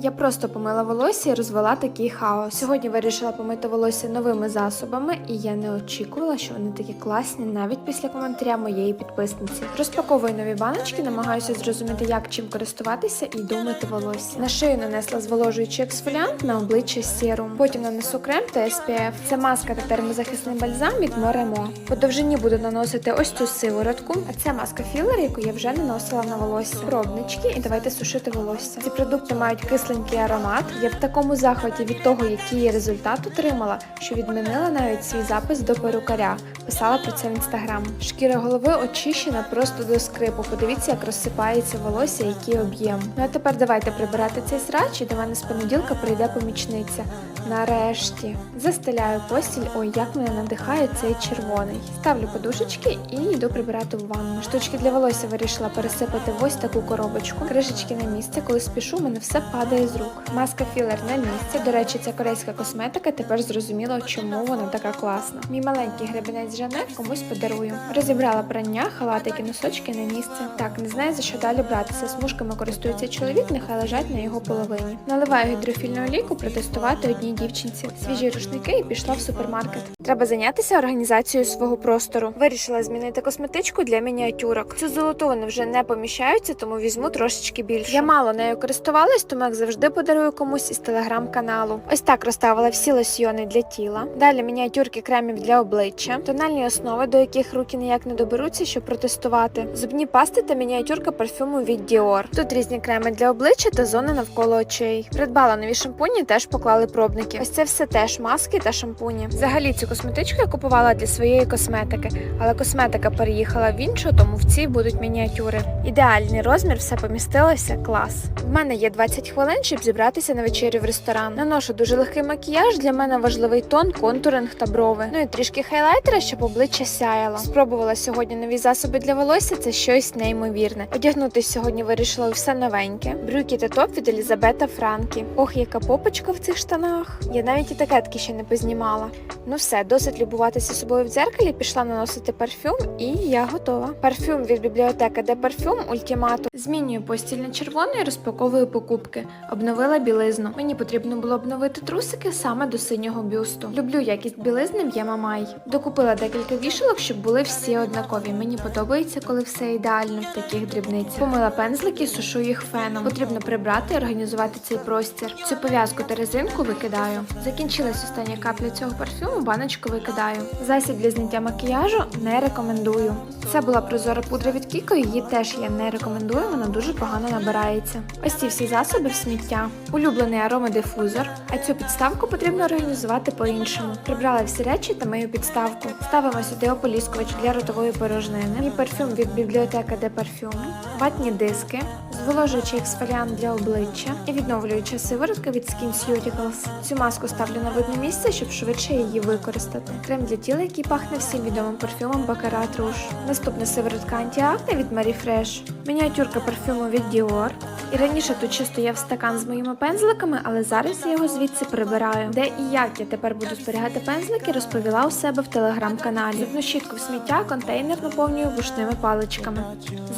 Я просто помила волосся і розвела такий хаос. Сьогодні вирішила помити волосся новими засобами, і я не очікувала, що вони такі класні навіть після коментаря моєї підписниці. Розпаковую нові баночки, намагаюся зрозуміти, як чим користуватися і йду мити волосся. На шию нанесла зволожуючий ексфоліант, на обличчя серум. Потім нанесу крем та SPF. Це маска та термозахисний бальзам від Moremo. По довжині буду наносити ось цю сиворотку, а це маска філер, яку я вже наносила на волосся. Пробнички і давайте сушити волосся. Ці продукти мають кисленький аромат. Я в такому захваті від того, який я результат отримала, що відмінила навіть свій запис до перукаря. Писала про це в інстаграм. Шкіра голови очищена просто до скрипу. Подивіться, як розсипається волосся, який об'єм. Ну а тепер давайте прибирати цей срач, і до мене з понеділка прийде помічниця. Нарешті застеляю постіль. Ой, як мене надихає цей червоний. Ставлю подушечки і йду прибирати в ванну. Штучки для волосся вирішила пересипати в ось таку коробочку. Кришечки на місце. Коли спішу, мене все падає з рук. Маска філер на місці. До речі, це корейська косметика. Тепер зрозуміло, чому вона така класна. Мій маленький гребенець Жанет комусь подарую. Розібрала прання, халатики, носочки на місце. Так, не знаю за що далі братися. Смужками користується чоловік, нехай лежать на його половині. Наливаю гідрофільну олійку протестувати одній дівчинці. Свіжі рушники і пішла в супермаркет. Треба зайнятися організацією свого простору. Вирішила змінити косметичку для мініатюрок. Цю золоту вони вже не поміщаються, тому візьму трошечки більше. Я мало нею користувалась, тому як завжди подарую комусь із телеграм-каналу. Ось так розставила всі лосьйони для тіла. Далі мініатюрки кремів для обличчя, тональні основи, до яких руки ніяк не доберуться, щоб протестувати. Зубні пасти та мініатюрка парфюму від Dior. Тут різні креми для обличчя та зони навколо очей. Придбала нові шампуні, теж поклали пробники. Ось це все теж маски та шампуні. Взагалі цю косметичку я купувала для своєї косметики, але косметика переїхала в іншу, тому в цій будуть мініатюри. Ідеальний розмір, все помістилося, клас. В мене є 20 хвилин, щоб зібратися на вечерю в ресторан. Наношу дуже легкий макіяж. Для мене важливий тон, контуринг та брови. Ну і трішки хайлайтера, щоб обличчя сяяло. Спробувала сьогодні нові засоби для волосся. Це щось неймовірне. Одягнутись сьогодні вирішила все новеньке. Брюки та топ від Елізабета Франкі. Ох, яка попочка в цих штанах. Я навіть і такетки ще не познімала. Ну все, досить любуватися собою в дзеркалі. Пішла наносити парфюм, і я готова. Парфюм від бібліотеки, де парфюм ультиматум. Змінюю постіль на червону і розпаковую покупки. Обновила білизну. Мені потрібно було обновити трусики саме до синього бюсту. Люблю якість білизни в Ямамай. Докупила декілька вішалок, щоб були всі однакові. Мені подобається, коли все ідеально в таких дрібницях. Помила пензлики, сушу їх феном. Потрібно прибрати і організувати цей простір. Цю пов'язку та резинку викидаю. Закінчилась остання капля цього парфюму, баночку викидаю. Засіб для зняття макіяжу не рекомендую. Це була прозора пудра від Кіко, її теж я не рекомендую, вона дуже погано набирається. Ось ці всі засоби в сміття. Улюблений аромадифузор. А цю підставку потрібно організувати по-іншому. Прибрала всі речі та мою підставку. Ставимо сюди ополіскувач для ротової порожнини. Мій парфюм від бібліотека де парфюм, ватні диски, зволожуючий ексфоліант для обличчя і відновлююча сиворотка від SkinCeuticals. Цю маску ставлю на видне місце, щоб швидше її використати. Крем для тіла, який пахне всім відомим парфюмом Baccarat Rouge. Наступна сиворотка антіакне від Marie Fresh. Мініатюрка парфюму від Dior. І раніше тут ще стояв стакан з моїми пензликами, але зараз я його звідси прибираю. Де і як я тепер буду зберігати пензлики, розповіла у себе в телеграм-каналі. Зубну щітку в сміття, контейнер наповнюю вушними паличками.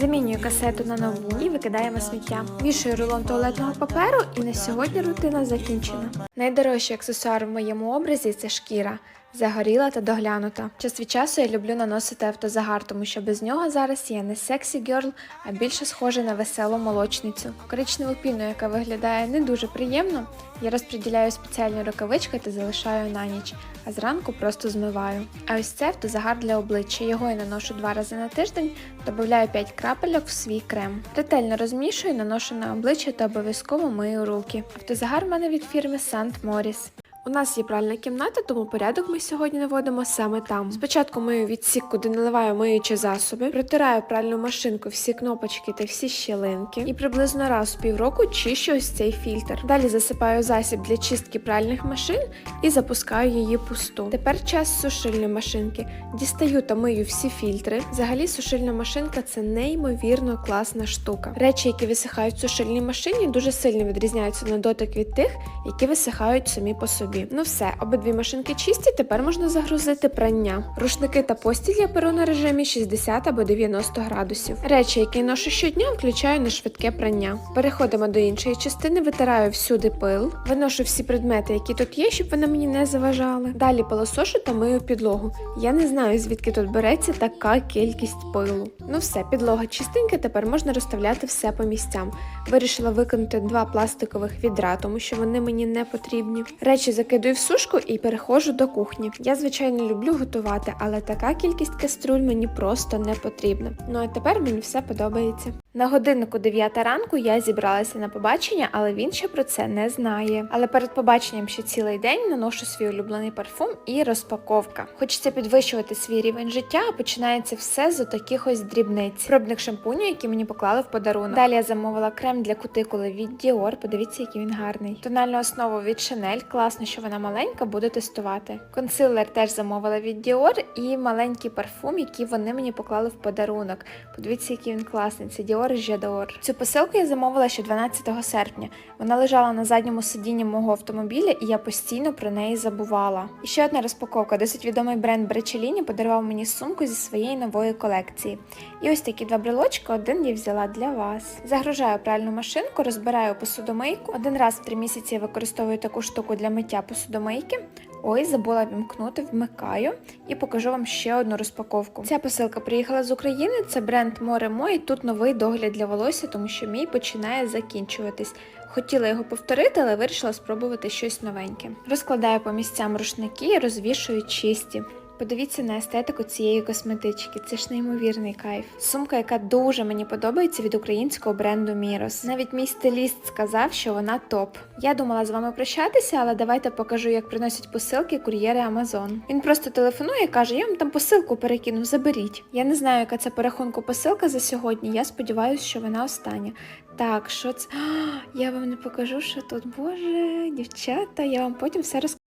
Замінюю касету на нову і викидаємо сміття. Вішаю рулон туалетного паперу, і на сьогодні рутина закінчена. Найдорожчий аксесуар в моєму образі це шкіра. Загоріла та доглянута. Час від часу я люблю наносити автозагар, тому що без нього зараз я не сексі герл, а більше схожа на веселу молочницю. Коричневу піну, яка виглядає не дуже приємно, я розподіляю спеціальні рукавички та залишаю на ніч, а зранку просто змиваю. А ось це автозагар для обличчя. Його я наношу два рази на тиждень, додаю 5 крапельок в свій крем. Ретельно розмішую, наношу на обличчя та обов'язково мию руки. Автозагар в мене від фірми St. Morris. У нас є пральна кімната, тому порядок ми сьогодні наводимо саме там. Спочатку мию відсік, куди наливаю миючі засоби, протираю пральну машинку, всі кнопочки та всі щілинки, і приблизно раз у півроку чищу ось цей фільтр. Далі засипаю засіб для чистки пральних машин і запускаю її пусту. Тепер час сушильної машинки. Дістаю та мию всі фільтри. Взагалі, сушильна машинка це неймовірно класна штука. Речі, які висихають в сушильній машині, дуже сильно відрізняються на дотик від тих, які висихають самі по собі. Хобі. Ну все, обидві машинки чисті, тепер можна загрузити прання. Рушники та постіль я перу на режимі 60 або 90 градусів. Речі, які ношу щодня, включаю на швидке прання. Переходимо до іншої частини, витираю всюди пил, виношу всі предмети, які тут є, щоб вони мені не заважали. Далі пилосошу та мию підлогу. Я не знаю, звідки тут береться така кількість пилу. Ну все, підлога чистенька, тепер можна розставляти все по місцям. Вирішила викинути два пластикових відра, тому що вони мені не потрібні. Речі закидую в сушку і переходжу до кухні. Я, звичайно, люблю готувати, але така кількість каструль мені просто не потрібна. Ну а тепер мені все подобається. На годиннику 9 ранку я зібралася на побачення, але він ще про це не знає. Але перед побаченням ще цілий день наношу свій улюблений парфум і розпаковка. Хочеться підвищувати свій рівень життя, а починається все з таких ось дрібниць. Пробник шампуню, який мені поклали в подарунок. Далі я замовила крем для кутикули від Dior. Подивіться, який він гарний. Тональну основу від Chanel. Класно, що вона маленька, буду тестувати. Консилер теж замовила від Dior і маленький парфум, який вони мені поклали в подарунок. Подивіться, який він класний. Це Dior J'adore. Цю посилку я замовила ще 12 серпня. Вона лежала на задньому сидінні мого автомобіля, і я постійно про неї забувала. І ще одна розпаковка. Досить відомий бренд Бречеліні подарував мені сумку зі своєї нової колекції. І ось такі два брелочки, один я взяла для вас. Загружаю пральну машинку, розбираю посудомийку. Один раз в три місяці я використовую таку штуку для миття посудомийки. Ой, забула вімкнути, вмикаю і покажу вам ще одну розпаковку. Ця посилка приїхала з України. Це бренд Moremo, і тут новий догляд для волосся, тому що мій починає закінчуватись. Хотіла його повторити, але вирішила спробувати щось новеньке. Розкладаю по місцям рушники і розвішую чисті. Подивіться на естетику цієї косметички, це ж неймовірний кайф. Сумка, яка дуже мені подобається від українського бренду Мірос. Навіть мій стиліст сказав, що вона топ. Я думала з вами прощатися, але давайте покажу, як приносять посилки кур'єри Amazon. Він просто телефонує і каже: я вам там посилку перекинув, заберіть. Я не знаю, яка це по рахунку посилка за сьогодні. Я сподіваюся, що вона остання. Так, що це? А, я вам не покажу, що тут. Боже, дівчата, я вам потім все розкажу.